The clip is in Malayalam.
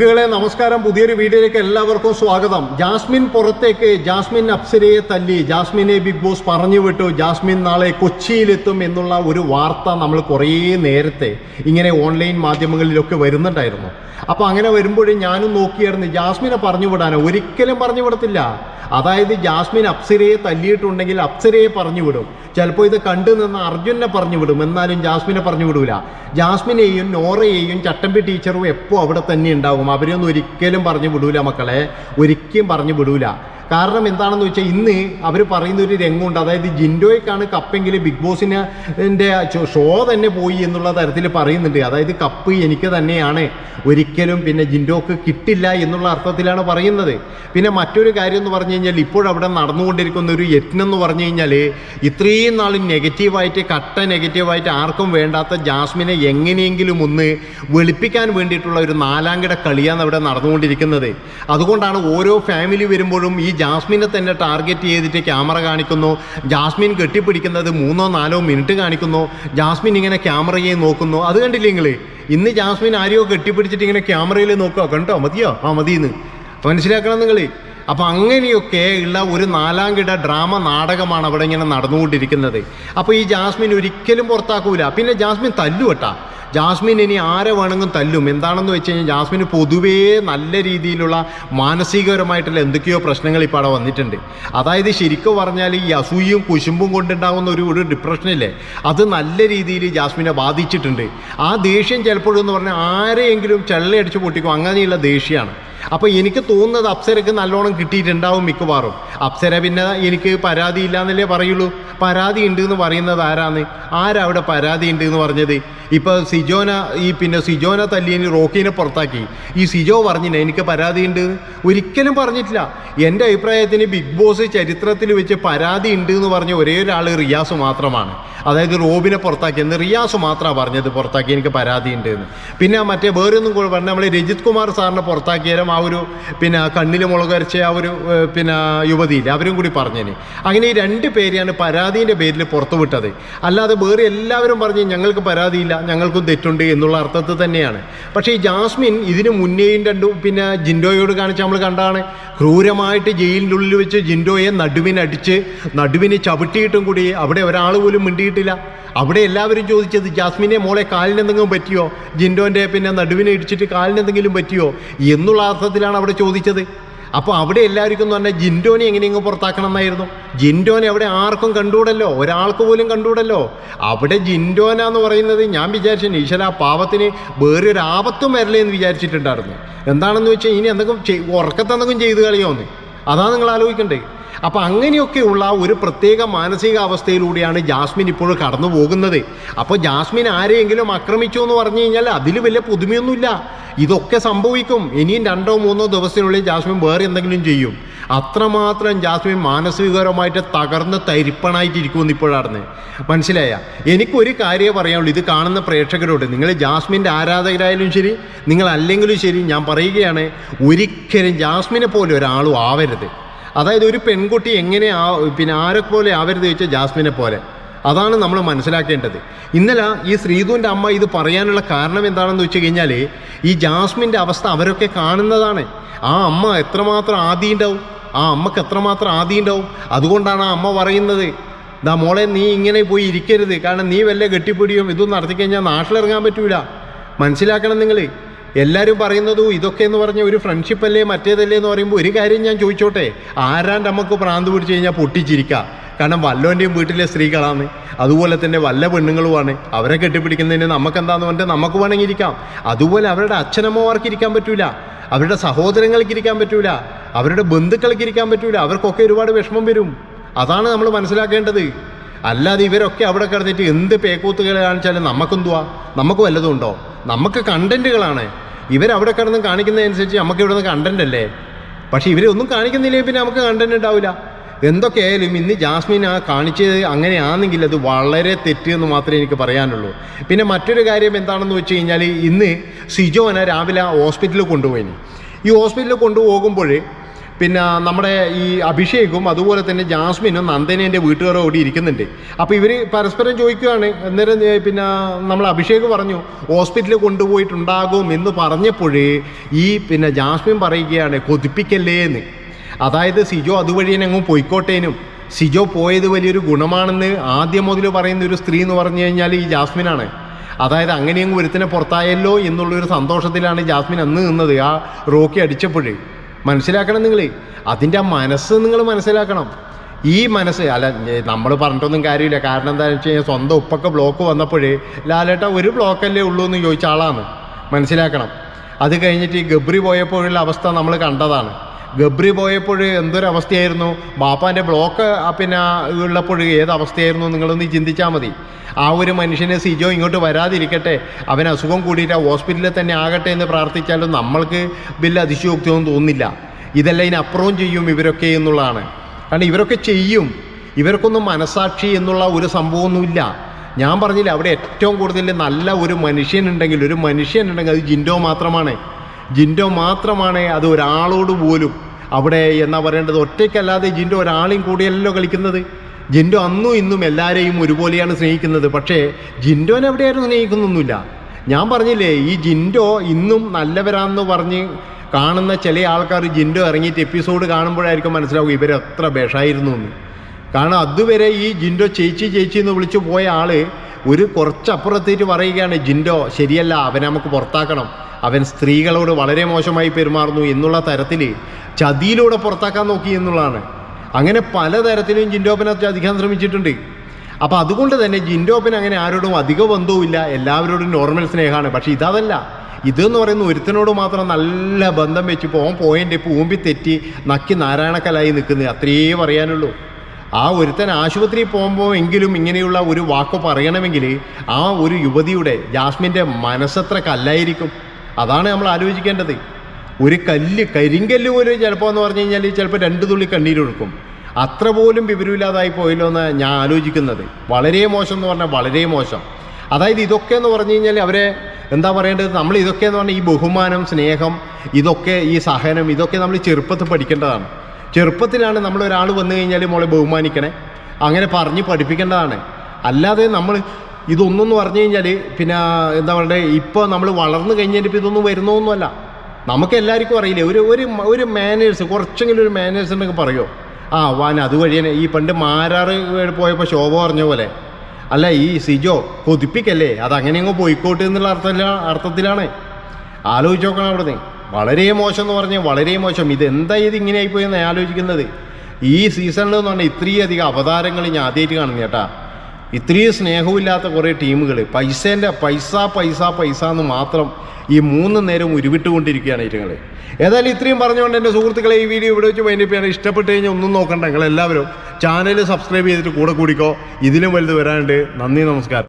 നമസ്കാരം. പുതിയൊരു വീഡിയോയിലേക്ക് എല്ലാവർക്കും സ്വാഗതം. ജാസ്മിൻ പുറത്തേക്ക്. ജാസ്മിൻ അപ്സരയെ തല്ലി. ജാസ്മിനെ ബിഗ് ബോസ് പറഞ്ഞു വിട്ടു. ജാസ്മിൻ നാളെ കൊച്ചിയിലെത്തും എന്നുള്ള ഒരു വാർത്ത നമ്മൾ കുറേ നേരത്തെ ഇങ്ങനെ ഓൺലൈൻ മാധ്യമങ്ങളിലൊക്കെ വരുന്നുണ്ടായിരുന്നു. അപ്പോൾ അങ്ങനെ വരുമ്പോഴേ ഞാനും നോക്കിയായിരുന്നു ജാസ്മിനെ പറഞ്ഞു വിടാനോ? ഒരിക്കലും പറഞ്ഞു വിടത്തില്ല. അതായത് ജാസ്മിൻ അപ്സരയെ തല്ലിയിട്ടുണ്ടെങ്കിൽ അപ്സരയെ പറഞ്ഞു വിടും ചിലപ്പോൾ ഇത് കണ്ടു നിന്ന് അർജുനെ പറഞ്ഞു വിടും എന്നാലും ജാസ്മിനെ പറഞ്ഞു വിടൂല ജാസ്മിനെയും നോറയെയും ചട്ടമ്പി ടീച്ചറും എപ്പോൾ അവിടെ തന്നെ ഉണ്ടാവും. അവരെയൊന്നും ഒരിക്കലും പറഞ്ഞു വിടൂല മക്കളെ. ഒരിക്കലും പറഞ്ഞു വിടൂല കാരണം എന്താണെന്ന് വെച്ചാൽ ഇന്ന് അവർ പറയുന്ന ഒരു രംഗമുണ്ട്. അതായത് ജിൻഡോയ്ക്കാണ് കപ്പെങ്കിൽ ബിഗ് ബോസിന് ഷോ തന്നെ പോയി എന്നുള്ള തരത്തിൽ പറയുന്നുണ്ട്. അതായത് കപ്പ് എനിക്ക് തന്നെയാണ്. ഒരിക്കലും പിന്നെ ജിൻഡോക്ക് കിട്ടില്ല എന്നുള്ള അർത്ഥത്തിലാണ് പറയുന്നത്. പിന്നെ മറ്റൊരു കാര്യം എന്ന് പറഞ്ഞു കഴിഞ്ഞാൽ ഇപ്പോഴവിടെ നടന്നുകൊണ്ടിരിക്കുന്ന ഒരു യത്നം എന്ന് പറഞ്ഞു കഴിഞ്ഞാൽ ഇത്രയും നാൾ നെഗറ്റീവായിട്ട് കട്ട നെഗറ്റീവായിട്ട് ആർക്കും വേണ്ടാത്ത ജാസ്മിനെ എങ്ങനെയെങ്കിലും ഒന്ന് വെളുപ്പിക്കാൻ വേണ്ടിയിട്ടുള്ള ഒരു നാലാംകിട കളിയാണ് അവിടെ നടന്നുകൊണ്ടിരിക്കുന്നത്. അതുകൊണ്ടാണ് ഓരോ ഫാമിലി വരുമ്പോഴും ഈ ജാസ്മിനെ തന്നെ ടാർഗറ്റ് ചെയ്തിട്ട് ക്യാമറ കാണിക്കുന്നു. ജാസ്മിൻ കെട്ടിപ്പിടിക്കുന്നത് മൂന്നോ നാലോ മിനിറ്റ് കാണിക്കുന്നു. ജാസ്മിൻ ഇങ്ങനെ ക്യാമറയെ നോക്കുന്നു. അത് കണ്ടില്ലേ നിങ്ങൾ ഇന്ന് ജാസ്മിൻ ആരെയോ കെട്ടിപ്പിടിച്ചിട്ട് ഇങ്ങനെ ക്യാമറയിൽ നോക്കുക. കണ്ടോ? മതിയോ? ആ മതിയെന്ന്. മനസ്സിലാക്കണം നിങ്ങൾ അപ്പം അങ്ങനെയൊക്കെ ഉള്ള ഒരു നാലാം കിട ഡ്രാമ നാടകമാണ് അവിടെ ഇങ്ങനെ നടന്നുകൊണ്ടിരിക്കുന്നത്. അപ്പോൾ ഈ ജാസ്മിൻ ഒരിക്കലും പുറത്താക്കൂല. പിന്നെ ജാസ്മിൻ തല്ലുവട്ടാ ജാസ്മിൻ ഇനി ആരെ വേണമെങ്കിലും തല്ലും. എന്താണെന്ന് വെച്ച് കഴിഞ്ഞാൽ ജാസ്മിന് പൊതുവേ നല്ല രീതിയിലുള്ള മാനസികപരമായിട്ടുള്ള എന്തൊക്കെയോ പ്രശ്നങ്ങൾ ഇപ്പോൾ അവിടെ വന്നിട്ടുണ്ട്. അതായത് ശരിക്കും പറഞ്ഞാൽ ഈ അസൂയും കുശുമ്പും കൊണ്ടുണ്ടാകുന്ന ഒരു ഒരു ഡിപ്രഷനില്ലേ അത് നല്ല രീതിയിൽ ജാസ്മിനെ ബാധിച്ചിട്ടുണ്ട്. ആ ദേഷ്യം ചിലപ്പോഴെന്ന് പറഞ്ഞാൽ ആരെയെങ്കിലും ചെള്ളയടിച്ച് പൊട്ടിക്കും. അങ്ങനെയുള്ള ദേഷ്യമാണ്. അപ്പോൾ എനിക്ക് തോന്നുന്നത് അപ്സരക്ക് നല്ലോണം കിട്ടിയിട്ടുണ്ടാവും മിക്കവാറും. അപ്സര പിന്നെ എനിക്ക് പരാതി ഇല്ല എന്നല്ലേ പറയുള്ളൂ. പരാതി ഉണ്ട് എന്ന് പറയുന്നത് ആരാന്ന്? ആരവിടെ പരാതി ഉണ്ട് എന്ന് പറഞ്ഞത്? ഇപ്പോൾ സിജോന ഈ പിന്നെ സിജോന തല്ലിയന് റോക്കിനെ പുറത്താക്കി. ഈ സിജോ പറഞ്ഞില്ല എനിക്ക് പരാതി ഉണ്ട്? ഒരിക്കലും പറഞ്ഞിട്ടില്ല. എന്റെ അഭിപ്രായത്തിന് ബിഗ് ബോസ് ചരിത്രത്തിൽ വെച്ച് പരാതി ഉണ്ട് എന്ന് പറഞ്ഞ ഒരേ ഒരാൾ റിയാസ് മാത്രമാണ്. അതായത് റോബിനെ പുറത്താക്കി. എന്ന് റിയാസ് മാത്രമാണ് പറഞ്ഞത് പുറത്താക്കി. എനിക്ക് പരാതി ഉണ്ട് എന്ന്. പിന്നെ മറ്റേ വേറൊന്നും കൂടെ പറഞ്ഞാൽ നമ്മൾ രജിത് കുമാർ സാറിനെ പുറത്താക്കിയാലും ആ ഒരു പിന്നെ കണ്ണിൽ മുളകരച്ച ആ ഒരു പിന്നെ യുവതിയില്ല അവരും കൂടി പറഞ്ഞേന്. അങ്ങനെ ഈ രണ്ട് പേരെയാണ് പരാതിന്റെ പേരിൽ പുറത്തുവിട്ടത് അല്ലാതെ വേറെ എല്ലാവരും പറഞ്ഞ് ഞങ്ങൾക്ക് പരാതിയില്ല ഞങ്ങൾക്കും തെറ്റുണ്ട് എന്നുള്ള അർത്ഥത്തിൽ തന്നെയാണ്. പക്ഷേ ഈ ജാസ്മിൻ ഇതിന് മുന്നേയും രണ്ടും പിന്നെ ജിൻഡോയോട് കാണിച്ച് നമ്മൾ കണ്ടാണ് ക്രൂരമായിട്ട് ജയിലിന്റെ ഉള്ളിൽ വെച്ച് ജിൻഡോയെ നടുവിനടിച്ച് നടുവിന് ചവിട്ടിയിട്ടും കൂടി അവിടെ ഒരാൾ പോലും മിണ്ടിയിട്ടില്ല. അവിടെ എല്ലാവരും ചോദിച്ചത് ജാസ്മിനെ മോളെ കാലിന് എന്തെങ്കിലും പറ്റിയോ? ജിൻഡോന്റെ പിന്നെ നടുവിനെ ഇടിച്ചിട്ട് കാലിന് എന്തെങ്കിലും പറ്റിയോ? എന്നുള്ള അർത്ഥത്തിലാണ് അവിടെ ചോദിച്ചത്. അപ്പോൾ അവിടെ എല്ലാവർക്കും എന്ന് പറഞ്ഞാൽ ജിൻഡോനെ എങ്ങനെയെങ്കിലും പുറത്താക്കണം എന്നായിരുന്നു. ജിൻഡോനെ അവിടെ ആർക്കും കണ്ടുകൂടല്ലോ? ഒരാൾക്ക് പോലും കണ്ടുകൂടല്ലോ? അവിടെ ജിൻഡോന എന്ന് പറയുന്നത് ഞാൻ വിചാരിച്ചു ഈശ്വര ആ പാവത്തിന് വേറൊരു ആപത്തും വരലേ എന്ന് വിചാരിച്ചിട്ടുണ്ടായിരുന്നു. എന്താണെന്ന് വെച്ചാൽ ഇനി എന്തെങ്കിലും ഉറക്കത്തെന്തെങ്കിലും ചെയ്ത് കളിയോന്ന്. അതാണ് നിങ്ങൾ ആലോചിക്കണ്ടേ അപ്പം അങ്ങനെയൊക്കെയുള്ള ഒരു പ്രത്യേക മാനസികാവസ്ഥയിലൂടെയാണ് ജാസ്മിൻ ഇപ്പോൾ കടന്നു പോകുന്നത്. അപ്പോൾ ജാസ്മിൻ ആരെയെങ്കിലും ആക്രമിച്ചു എന്ന് പറഞ്ഞു കഴിഞ്ഞാൽ അതിൽ വലിയ പുതുമയൊന്നുമില്ല. ഇതൊക്കെ സംഭവിക്കും. ഇനിയും രണ്ടോ മൂന്നോ ദിവസത്തിനുള്ളിൽ ജാസ്മിൻ വേറെ എന്തെങ്കിലും ചെയ്യും. അത്രമാത്രം ജാസ്മിൻ മാനസികപരമായിട്ട് തകർന്ന് തരിപ്പണായിട്ടിരിക്കുമെന്ന് ഇപ്പോഴാണ് മനസ്സിലായ? എനിക്കൊരു കാര്യമേ പറയാനുള്ളൂ. ഇത് കാണുന്ന പ്രേക്ഷകരോട്. നിങ്ങൾ ജാസ്മിന്റെ ആരാധകരായാലും ശരി നിങ്ങൾ അല്ലെങ്കിലും ശരി ഞാൻ പറയുകയാണ് ഒരിക്കലും ജാസ്മിനെ പോലെ ഒരാളും ആവരുത്. അതായത് ഒരു പെൺകുട്ടി എങ്ങനെ ആ പിന്നെ ആരെ പോലെ ആവരുത് ചോദിച്ചാൽ ജാസ്മിനെ പോലെ. അതാണ് നമ്മൾ മനസ്സിലാക്കേണ്ടത്. ഇന്നലെ ഈ ശ്രീധുവിന്റെ അമ്മ ഇത് പറയാനുള്ള കാരണം എന്താണെന്ന് വെച്ച് കഴിഞ്ഞാൽ ഈ ജാസ്മിന്റെ അവസ്ഥ അവരൊക്കെ കാണുന്നതാണ്. ആ അമ്മ എത്രമാത്രം ആദ്യം ഉണ്ടാവും ആ അമ്മയ്ക്ക് എത്രമാത്രം ആദ്യം ഉണ്ടാവും അതുകൊണ്ടാണ് ആ അമ്മ പറയുന്നത് ദാ മോളെ നീ ഇങ്ങനെ പോയി ഇരിക്കരുത്. കാരണം നീ വല്ല കെട്ടിപ്പിടിയും ഇതും നടത്തിക്കഴിഞ്ഞാൽ നാട്ടിലിറങ്ങാൻ പറ്റൂല. മനസ്സിലാക്കണം നിങ്ങൾ എല്ലാവരും പറയുന്നതും ഇതൊക്കെ എന്ന് പറഞ്ഞ ഒരു ഫ്രണ്ട്ഷിപ്പ് അല്ലേ മറ്റേതല്ലേ എന്ന് പറയുമ്പോൾ ഒരു കാര്യം ഞാൻ ചോദിച്ചോട്ടെ. ആരാണ്ട് നമുക്ക് പ്രാന്ത് പിടിച്ച് കഴിഞ്ഞാൽ പൊട്ടിച്ചിരിക്കുക കാരണം വല്ലോന്റെയും വീട്ടിലെ സ്ത്രീകളാണ്. അതുപോലെ തന്നെ വല്ല പെണ്ണുങ്ങളുമാണ്. അവരെ കെട്ടിപ്പിടിക്കുന്നതിന് നമുക്ക് എന്താന്ന് പറഞ്ഞിട്ട് നമുക്ക് വേണമെങ്കിൽ ഇരിക്കാം. അതുപോലെ അവരുടെ അച്ഛനമ്മമാർക്ക് ഇരിക്കാൻ പറ്റൂല. അവരുടെ സഹോദരങ്ങൾക്ക് ഇരിക്കാൻ പറ്റൂല അവരുടെ ബന്ധുക്കൾക്ക് ഇരിക്കാൻ പറ്റൂല അവർക്കൊക്കെ ഒരുപാട് വിഷമം വരും. അതാണ് നമ്മൾ മനസ്സിലാക്കേണ്ടത്. അല്ലാതെ ഇവരൊക്കെ അവിടെ കിടന്നിട്ട് എന്ത് പേക്കൂത്തുകൾ കാണിച്ചാലും നമുക്കെന്തുവാ? നമുക്ക് വല്ലതും ഉണ്ടോ? നമുക്ക് കണ്ടന്റുകളാണ്. ഇവരവിടെ കിടന്ന് കാണിക്കുന്നതനുസരിച്ച് നമുക്ക് ഇവിടുന്ന് കണ്ടന്റ് അല്ലേ? പക്ഷേ ഇവരൊന്നും കാണിക്കുന്നില്ലെങ്കിൽ പിന്നെ നമുക്ക് കണ്ടന്റ് ഉണ്ടാവില്ല. എന്തൊക്കെയായാലും ഇന്ന് ജാസ്മിൻ ആ കാണിച്ചത് അങ്ങനെയാണെങ്കിൽ അത് വളരെ തെറ്റ് എന്ന് മാത്രമേ എനിക്ക് പറയാനുള്ളൂ. പിന്നെ മറ്റൊരു കാര്യം എന്താണെന്ന് വെച്ച് കഴിഞ്ഞാൽ ഇന്ന് സിജോനെ രാവിലെ ഹോസ്പിറ്റലിൽ കൊണ്ടുപോയി ഈ ഹോസ്പിറ്റലിൽ കൊണ്ടുപോകുമ്പോൾ പിന്നെ നമ്മുടെ ഈ അഭിഷേകും അതുപോലെ തന്നെ ജാസ്മിനും നന്ദനേന്റെ വീട്ടുകാരും ഓടി ഇരിക്കുന്നുണ്ട്. അപ്പോൾ ഇവർ പരസ്പരം ചോദിക്കുകയാണ് അന്നേരം പിന്നെ നമ്മൾ അഭിഷേക് പറഞ്ഞു ഹോസ്പിറ്റലിൽ കൊണ്ടുപോയിട്ടുണ്ടാകും എന്ന് പറഞ്ഞപ്പോഴേ ഈ പിന്നെ ജാസ്മിൻ പറയുകയാണ് കൊതിപ്പിക്കല്ലേ എന്ന് അതായത് സിജോ അതുവഴി തന്നെ അങ്ങ് പോയിക്കോട്ടേനും. സിജോ പോയത് വലിയൊരു ഗുണമാണെന്ന് ആദ്യം മുതൽ പറയുന്ന ഒരു സ്ത്രീ എന്ന് പറഞ്ഞു കഴിഞ്ഞാൽ ഈ ജാസ്മിനാണ്. അതായത് അങ്ങനെയങ്ങ് ഒരുത്തിനെ പുറത്തായല്ലോ എന്നുള്ളൊരു സന്തോഷത്തിലാണ് ജാസ്മിൻ അന്ന് നിന്നത് ആ റോക്കി അടിച്ചപ്പോഴേ. മനസ്സിലാക്കണം നിങ്ങൾ അതിന്റെ ആ മനസ്സ് നിങ്ങൾ മനസ്സിലാക്കണം. ഈ മനസ്സ് അല്ല നമ്മൾ പറഞ്ഞിട്ടൊന്നും കാര്യമില്ല. കാരണം എന്താണെന്ന് വെച്ച് കഴിഞ്ഞാൽ സ്വന്തം ഉപ്പൊക്കെ ബ്ലോക്ക് വന്നപ്പോഴേ ലാലേട്ട ഒരു ബ്ലോക്കല്ലേ ഉള്ളൂ എന്ന് ചോദിച്ച ആളാണ്. മനസ്സിലാക്കണം. അത് കഴിഞ്ഞിട്ട് ഈ ഗബ്രി പോയപ്പോഴുള്ള അവസ്ഥ നമ്മൾ കണ്ടതാണ്. ഗബ്രി പോയപ്പോൾ എന്തൊരവസ്ഥയായിരുന്നു? ബാപ്പാന്റെ ബ്ലോക്ക് പിന്നെ ഉള്ളപ്പോൾ ഏത് അവസ്ഥയായിരുന്നു നിങ്ങളൊന്ന് ചിന്തിച്ചാൽ മതി. ആ ഒരു മനുഷ്യനെ സിജോ ഇങ്ങോട്ട് വരാതിരിക്കട്ടെ. അവൻ അസുഖം കൂടിയിട്ട് ഹോസ്പിറ്റലിൽ തന്നെ ആകട്ടെ എന്ന് പ്രാർത്ഥിച്ചാലും നമ്മൾക്ക് വലിയ അതിശയോക്തിയൊന്നും തോന്നുന്നില്ല. ഇതെല്ലാം ഇതിനപ്പുറവും ചെയ്യും ഇവരൊക്കെ എന്നുള്ളതാണ്. കാരണം ഇവരൊക്കെ ചെയ്യും. ഇവർക്കൊന്നും മനസാക്ഷി എന്നുള്ള ഒരു സംഭവമൊന്നുമില്ല. ഞാൻ പറഞ്ഞില്ല അവിടെ ഏറ്റവും കൂടുതൽ നല്ല ഒരു മനുഷ്യനുണ്ടെങ്കിൽ ഒരു മനുഷ്യനുണ്ടെങ്കിൽ അത് ജിൻഡോ മാത്രമാണ്. ജിൻഡോ മാത്രമാണ് അത് ഒരാളോട് പോലും. അവിടെ എന്നാ പറയേണ്ടത്? ഒറ്റയ്ക്കല്ലാതെ ജിൻഡോ ഒരാളെയും കൂടിയല്ലോ കളിക്കുന്നത്. ജിൻഡോ അന്നും ഇന്നും എല്ലാവരെയും ഒരുപോലെയാണ് സ്നേഹിക്കുന്നത്. പക്ഷേ ജിൻഡോനെ എവിടെയായിരുന്നു സ്നേഹിക്കുന്നൊന്നുമില്ല. ഞാൻ പറഞ്ഞില്ലേ ഈ ജിൻഡോ ഇന്നും നല്ലവരാന്ന് പറഞ്ഞ് കാണുന്ന ചില ആൾക്കാർ ജിൻഡോ ഇറങ്ങിയിട്ട് എപ്പിസോഡ് കാണുമ്പോഴായിരിക്കും മനസ്സിലാവും ഇവരെത്ര ബേഷായിരുന്നു എന്ന് കാരണം അതുവരെ ഈ ജിൻഡോ ചേച്ചി ചേച്ചി എന്ന് വിളിച്ചു പോയ ആൾ ഒരു കുറച്ചപ്പുറത്തേറ്റ് പറയുകയാണ് ജിൻഡോ ശരിയല്ല അവനെ നമുക്ക് പുറത്താക്കണം. അവൻ സ്ത്രീകളോട് വളരെ മോശമായി പെരുമാറുന്നു എന്നുള്ള തരത്തിൽ ചതിയിലൂടെ പുറത്താക്കാൻ നോക്കി എന്നുള്ളതാണ്. അങ്ങനെ പലതരത്തിലും ജിൻഡോപ്പനെ ചതിക്കാൻ ശ്രമിച്ചിട്ടുണ്ട്. അപ്പോൾ അതുകൊണ്ട് തന്നെ ജിൻഡോപ്പൻ അങ്ങനെ ആരോടും അധിക ബന്ധവുമില്ല. എല്ലാവരോടും നോർമൽ സ്നേഹമാണ്. പക്ഷേ ഇതല്ല ഇതെന്ന് പറയുന്ന ഒരുത്തനോട് മാത്രം നല്ല ബന്ധം വെച്ച് പോകാൻ പോയിന്റ് പൂമ്പി തെറ്റി നക്കി നാരായണക്കലായി നിൽക്കുന്നത് അത്രയേ പറയാനുള്ളൂ. ആ ഒരുത്തൻ ആശുപത്രിയിൽ പോകുമ്പോൾ എങ്കിലും ഇങ്ങനെയുള്ള ഒരു വാക്ക് പറയണമെങ്കിൽ ആ ഒരു യുവതിയുടെ ജാസ്മിന്റെ മനസ്സത്ര കല്ലായിരിക്കും അതാണ് നമ്മൾ ആലോചിക്കേണ്ടത്. ഒരു കല്ല് കരിങ്കല്ല് പോലും ചിലപ്പോൾ എന്ന് പറഞ്ഞു കഴിഞ്ഞാൽ ചിലപ്പോൾ രണ്ട് തുള്ളി കണ്ണീരൊഴുക്കും അത്ര പോലും വിവരമില്ലാതായി പോയല്ലോ എന്ന് ഞാൻ ആലോചിക്കുന്നത്. വളരെ മോശം എന്ന് പറഞ്ഞാൽ വളരെ മോശം. അതായത് ഇതൊക്കെ എന്ന് പറഞ്ഞു കഴിഞ്ഞാൽ അവരെ എന്താ പറയേണ്ടത്? നമ്മൾ ഇതൊക്കെ എന്ന് പറഞ്ഞാൽ ഈ ബഹുമാനം സ്നേഹം ഇതൊക്കെ ഈ സഹനം ഇതൊക്കെ നമ്മൾ ചെറുപ്പത്തിൽ പഠിക്കേണ്ടതാണ്. ചെറുപ്പത്തിലാണ് നമ്മൾ ഒരാൾ വന്നു കഴിഞ്ഞാൽ മോളെ ബഹുമാനിക്കണേ. അങ്ങനെ പറഞ്ഞ് പഠിപ്പിക്കേണ്ടതാണ്. അല്ലാതെ നമ്മൾ ഇതൊന്നും പറഞ്ഞു കഴിഞ്ഞാൽ പിന്നെ എന്താ പറയുക ഇപ്പോൾ നമ്മൾ വളർന്നു കഴിഞ്ഞാൽ ഇപ്പോൾ ഇതൊന്നും വരുന്നൊന്നുമല്ല. നമുക്ക് എല്ലാവർക്കും അറിയില്ലേ ഒരു ഒരു ഒരു മാനേഴ്സ് കുറച്ചെങ്കിലും ഒരു മാനേഴ്സ് ഉണ്ടെങ്കിൽ പറയുമോ ആ വാൻ അതുവഴി തന്നെ. ഈ പണ്ട് മാരാറ് പോയപ്പോൾ ശോഭ പറഞ്ഞ പോലെ. അല്ല ഈ സിജോ കൊതിപ്പിക്കല്ലേ? അത് അങ്ങനെയങ്ങ് പോയിക്കോട്ടെ എന്നുള്ള അർത്ഥത്തില അർത്ഥത്തിലാണ്. ആലോചിച്ച് നോക്കണം അവിടുന്ന്. വളരെ മോശം എന്ന് പറഞ്ഞാൽ വളരെ മോശം. ഇത് എന്താ ഇത് ഇങ്ങനെ ആയിപ്പോയി എന്ന് ആലോചിക്കുന്നത്? ഈ സീസണിൽ എന്ന് പറഞ്ഞാൽ ഇത്രയധികം അവതാരങ്ങൾ ഞാൻ ആദ്യമായിട്ട് കാണുന്നു ചേട്ടാ ഇത്രയും സ്നേഹമില്ലാത്ത കുറേ ടീമുകൾ പൈസേന്റെ പൈസ പൈസ പൈസ എന്ന് മാത്രം ഈ മൂന്ന് നേരം ഉരുവിട്ടുകൊണ്ടിരിക്കുകയാണ് ഇറ്റുങ്ങൾ ഏതായാലും ഇത്രയും പറഞ്ഞുകൊണ്ട് എന്റെ സുഹൃത്തുക്കളെ ഈ വീഡിയോ ഇവിടെ വെച്ച് വൈൻഡപ്പ് ഇഷ്ടപ്പെട്ട് കഴിഞ്ഞാൽ ഒന്നും നോക്കണ്ട. നിങ്ങൾ എല്ലാവരും ചാനൽ സബ്സ്ക്രൈബ് ചെയ്തിട്ട് കൂടെ കൂടിക്കോ. ഇതിലും വലുത് വരാനുണ്ട്. നന്ദി നമസ്കാരം.